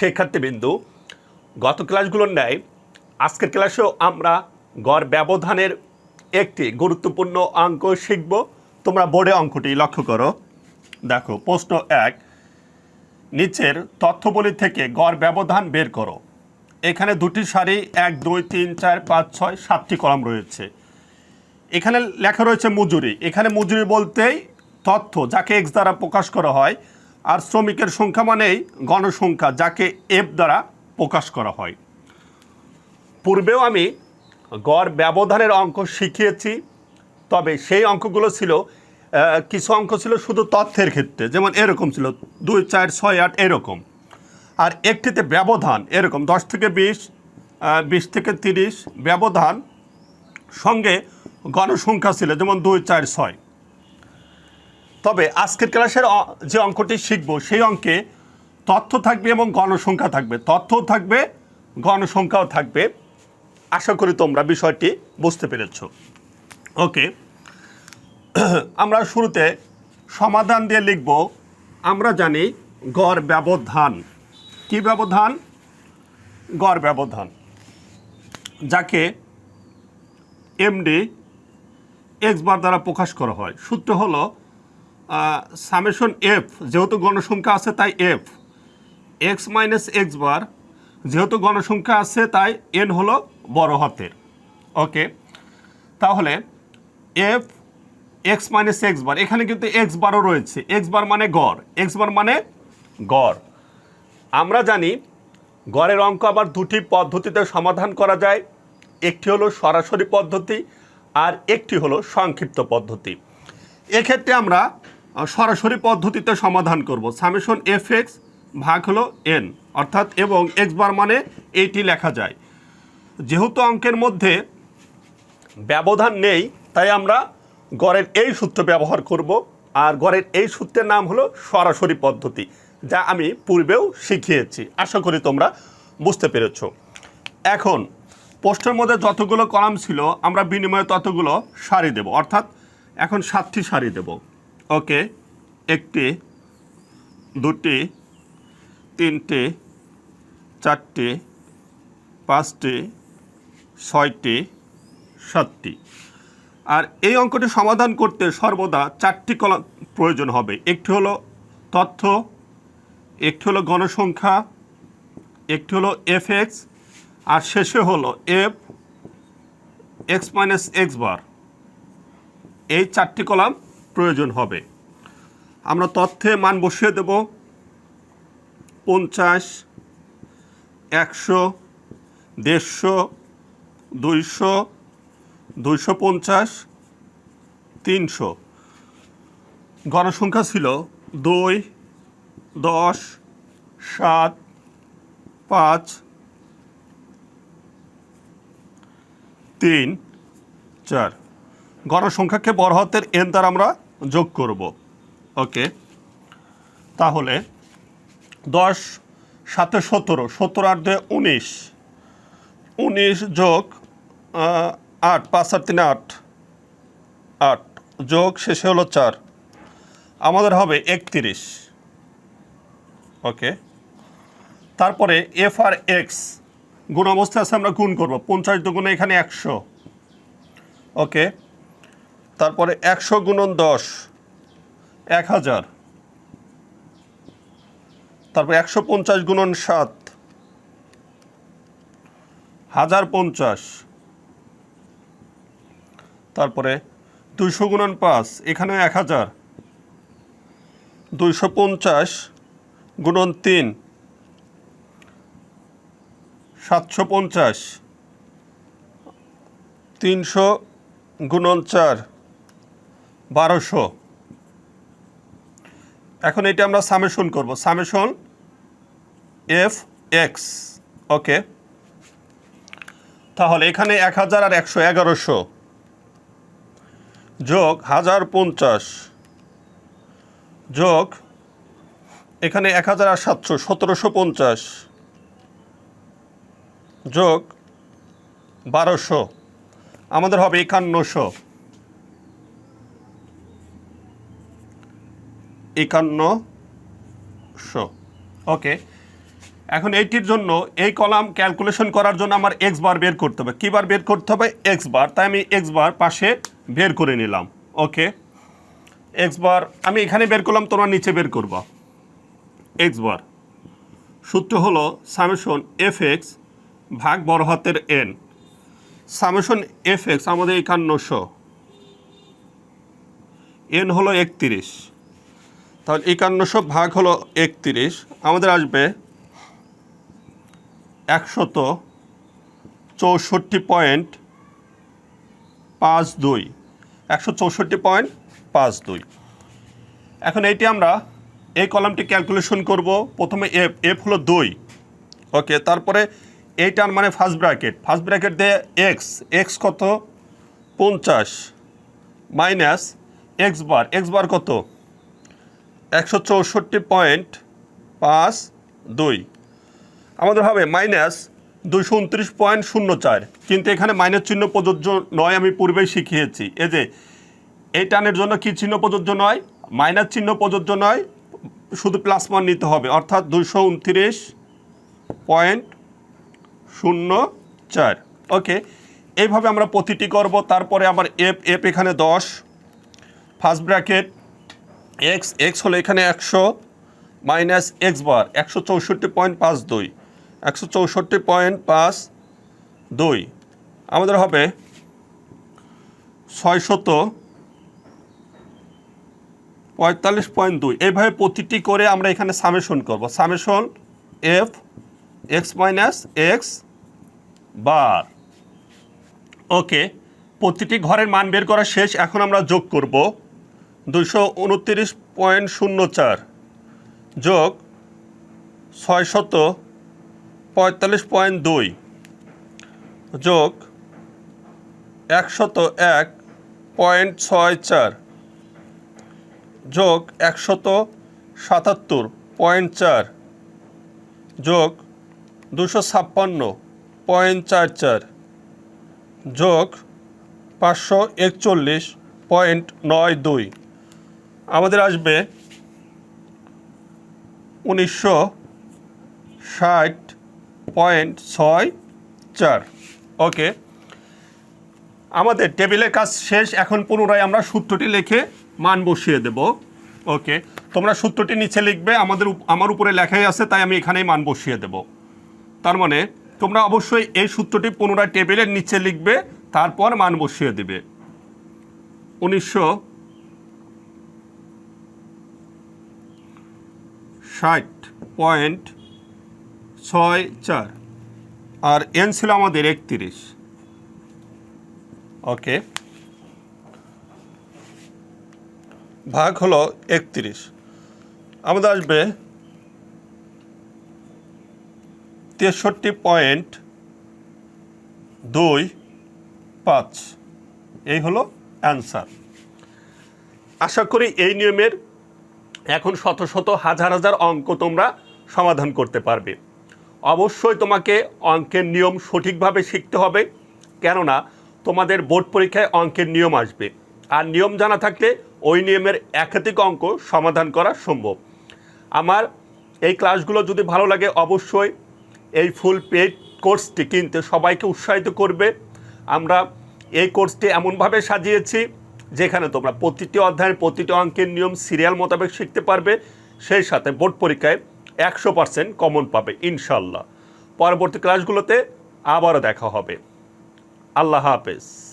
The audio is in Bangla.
শিক্ষার্থীবৃন্দু, গত ক্লাসগুলোর ন্যায় আজকের ক্লাসেও আমরা গড় ব্যবধানের একটি গুরুত্বপূর্ণ অঙ্ক শিখব। তোমরা বোর্ডে অঙ্কটি লক্ষ্য করো। দেখো, প্রশ্ন এক, নিচের তথ্যবলী থেকে গড় ব্যবধান বের করো। এখানে দুটি সারি, এক, দুই, তিন, চার, পাঁচ, ছয়, সাতটি কলাম রয়েছে। এখানে লেখা রয়েছে মজুরি। এখানে মজুরি বলতেই তথ্য, যাকে এক্স দ্বারা প্রকাশ করা হয় আর শ্রমিকের সংখ্যা মানেই গণসংখ্যা, যাকে এফ দ্বারা প্রকাশ করা হয়। পূর্বেও আমি গড় ব্যবধানের অঙ্ক শিখিয়েছি, তবে সেই অঙ্কগুলো ছিল কিছু অঙ্ক ছিল শুধু তথ্যের ক্ষেত্রে, যেমন এরকম ছিল, দুই, চার, ছয়, আট, এরকম। আর একটিতে ব্যবধান, এরকম, দশ থেকে বিশ বিশ থেকে তিরিশ, ব্যবধান সঙ্গে গণসংখ্যা ছিল, যেমন দুই, চার, ছয়। তবে আজকের ক্লাসের যে অঙ্কটি শিখব, সেই অঙ্কে তথ্য থাকবে এবং গণসংখ্যা থাকবে। তথ্যও থাকবে, গণসংখ্যাও থাকবে। আশা করি তোমরা বিষয়টি বুঝতে পেরেছ। ওকে। আমরা শুরুতে সমাধান দিয়ে লিখব, আমরা জানি গড় ব্যবধান। কি ব্যবধান? গড় ব্যবধান। যাকে এমডি এক্স বার দ্বারা প্রকাশ করা হয়। সূত্র হলো সামেশন এফ যেহেতু গণসংখ্যা আছে তাই F X minus X bar যেহেতু গণসংখ্যা আছে তাই এন হলো বড় হাতের। ওকে তাহলে F X minus X bar এখানে কিন্তু এক্স বারও রয়েছে। এক্স বার মানে গড় এক্স বার মানে গড়। আমরা জানি গড়ের অঙ্ক আবার দুটি পদ্ধতিতে সমাধান করা যায়। একটি হলো সরাসরি পদ্ধতি আর একটি হলো সংক্ষিপ্ত পদ্ধতি। এক্ষেত্রে আমরা সরাসরি পদ্ধতিতে সমাধান করব। সামেশন এফ এক্স ভাগ হলো এন অর্থাৎ এবং এক্স বার মানে এইটি লেখা যায়। যেহেতু অঙ্কের মধ্যে ব্যবধান নেই, তাই আমরা গড়ের এই সূত্র ব্যবহার করব, আর গড়ের এই সূত্রের নাম হলো সরাসরি পদ্ধতি, যা আমি পূর্বেও শিখিয়েছি। আশা করি তোমরা বুঝতে পেরেছ। এখন পোস্টের মধ্যে যতগুলো কলাম ছিল, আমরা বিনিময়ে ততগুলো সারি দেব, অর্থাৎ এখন সাতটি সারি দেব। ওকে একটি, দুটি, তিনটে, চারটে, পাঁচটি, ছয়টি, সাতটি। আর এই অঙ্কটি সমাধান করতে সর্বদা চারটি কলাম প্রয়োজন হবে। একটি হলো তথ্য, একটি হলো গণসংখ্যা, একটি হলো এফ এক্স, আর শেষে হলো F, X minus X bar. এই চারটি কলাম প্রয়োজন হবে। আমরা তথ্যে মান বসিয়ে দেব। পঞ্চাশ, একশো, দেড়শো, দুইশো দুইশো পঞ্চাশ, তিনশো। গণসংখ্যা ছিল দুই, দশ, সাত, পাঁচ, তিন, চার। গণসংখ্যাকে বড় হাতের এন দ্বারা আমরা যোগ করব। ওকে। তাহলে দশ সাথে সতেরো সতেরো আট দুয়ে উনিশ। উনিশ যোগ আট, পাঁচ আর তিনে, আট। আট যোগ, শেষে হলো চার। আমাদের হবে একত্রিশ। ওকে। তারপরে এফ আর এক্স গুণ অবস্থায় আছে আমরা গুণ করব। পঞ্চাশ দুগুণে এখানে একশো। ওকে। তারপরে একশো গুণন দশ। এক হাজার। তারপর একশো পঞ্চাশ গুণন সাত। হাজার পঞ্চাশ। তারপরে দুইশো গুণন পাঁচ এখানে এক হাজার। দুইশো পঞ্চাশ গুণন তিন। সাতশো পঞ্চাশ। তিনশো গুণন চার। বারোশো। এখন এটা আমরা সামেশন করব। সামেশন এফ এক্স ওকে তাহলে এখানে এক হাজার আর একশো এগারোশো যোগ হাজার পঞ্চাশ যোগ এখানে এক হাজার আর সাতশো, সতেরোশো পঞ্চাশ যোগ বারোশো। আমাদের হবে একান্নশো। একান্নশো। ওকে এখন এইটির জন্য এই কলাম ক্যালকুলেশন করার জন্য আমার এক্স বার বের করতে হবে। কী বার বের করতে হবে? X bar. তাই আমি এক্স বার পাশে বের করে নিলাম। Okay X bar. আমি এখানে বের করলাম, তোমরা নিচে বের করবা। X bar. সূত্র হলো সামেশন এফ এক্স ভাগ বড় হাতের এন সামেশন এফ এক্স আমাদের একান্নশো। এন হলো একত্রিশ। তাহলে একান্নশো ভাগ হলো একত্রিশ। আমাদের আসবে একশত চৌষট্টি পয়েন্ট পাঁচ দুই। একশো চৌষট্টি পয়েন্ট পাঁচ দুই। এখন এইটি আমরা এই কলামটি ক্যালকুলেশন করব। প্রথমে এফ এফ হলো দুই। ওকে, তারপরে এইটার মানে ফার্স্ট ব্র্যাকেট। ফার্স্ট ব্র্যাকেট দিয়ে এক্স এক্স কত? পঞ্চাশ minus X bar. X bar কত? একশো চৌষট্টি পয়েন্ট পাঁচ দুই। আমাদের হবে মাইনাস দুশো উনত্রিশ পয়েন্ট শূন্য চার। কিন্তু এখানে মাইনাস চিহ্ন প্রযোজ্য নয়, আমি পূর্বেই শিখিয়েছি। এই যে, এই টানের জন্য কি চিহ্ন প্রযোজ্য নয়? মাইনাস চিহ্ন প্রযোজ্য নয়, শুধু প্লাস মান নিতে হবে। অর্থাৎ দুশো উনত্রিশ পয়েন্ট শূন্য চার। ওকে এইভাবে আমরা প্রতিটি করব। তারপরে আবার এফ এফ এখানে দশ। ফার্স্ট ব্র্যাকেট এক্স এক্স হলো এখানে একশো মাইনাস এক্স বার একশো চৌষট্টি পয়েন্ট পাঁচ দুই, একশো চৌষট্টি পয়েন্ট পাঁচ দুই। আমাদের হবে ছয়শত পঁয়তাল্লিশ পয়েন্ট দুই। এইভাবে প্রতিটি করে আমরা এখানে সামেশন করব। Summation F X minus X bar okay প্রতিটি ঘরের মান বের করা শেষ। এখন আমরা যোগ করব। দুশো উনত্রিশ পয়েন্ট শূন্য চার যোগ ছয়শত পঁয়তাল্লিশ পয়েন্ট দুই যোগ একশত এক পয়েন্ট ছয় চার যোগ একশত সাতাত্তর পয়েন্ট চার যোগ দুশো ছাপ্পান্ন পয়েন্ট চার চার যোগ পাঁচশো একচল্লিশ পয়েন্ট নয় দুই আমাদের আসবে উনিশশো ষাট পয়েন্ট ছয় চার। ওকে। আমাদের টেবিলের কাজ শেষ, এখন পুনরায় আমরা সূত্রটি লিখে মান বসিয়ে দেব। ওকে। তোমরা সূত্রটি নিচে লিখবে, আমাদের আমার উপরে লেখাই আছে, তাই আমি এখানেই মান বসিয়ে দেব। তার মানে তোমরা অবশ্যই এই সূত্রটি পুনরায় টেবিলের নিচে লিখবে, তারপর মান বসিয়ে দেবে। উনিশশো ষাট পয়েন্ট ছয় চার। আর এন ছিল আমাদের একত্রিশ। ওকে। ভাগ হলো একত্রিশ। আমাদের আসবে তেষট্টি পয়েন্ট দুই পাঁচ। এই হলো অ্যান্সার। আশা করি এই নিয়মের এখন শত শত হাজার হাজার অঙ্ক তোমরা সমাধান করতে পারবে। অবশ্যই তোমাকে অঙ্কের নিয়ম সঠিকভাবে শিখতে হবে, কেননা তোমাদের বোর্ড পরীক্ষায় অঙ্কের নিয়ম আসবে। আর নিয়ম জানা থাকলে ওই নিয়মের একাধিক অঙ্ক সমাধান করা সম্ভব। আমার এই ক্লাসগুলো যদি ভালো লাগে, অবশ্যই এই ফুল পেড কোর্সটি কিনতে সবাইকে উৎসাহিত করবে। আমরা এই কোর্সটি এমনভাবে সাজিয়েছি যেখানে তোমরা প্রতিটি অধ্যায়ের প্রতিটি অঙ্কের নিয়ম সিরিয়াল মোতাবেক শিখতে পারবে, সেই সাথে বোর্ড পরীক্ষায় একশো পার্সেন্ট কমন পাবে ইনশাল্লাহ পরবর্তী ক্লাসগুলোতে আবারও দেখা হবে। আল্লাহ হাফেজ।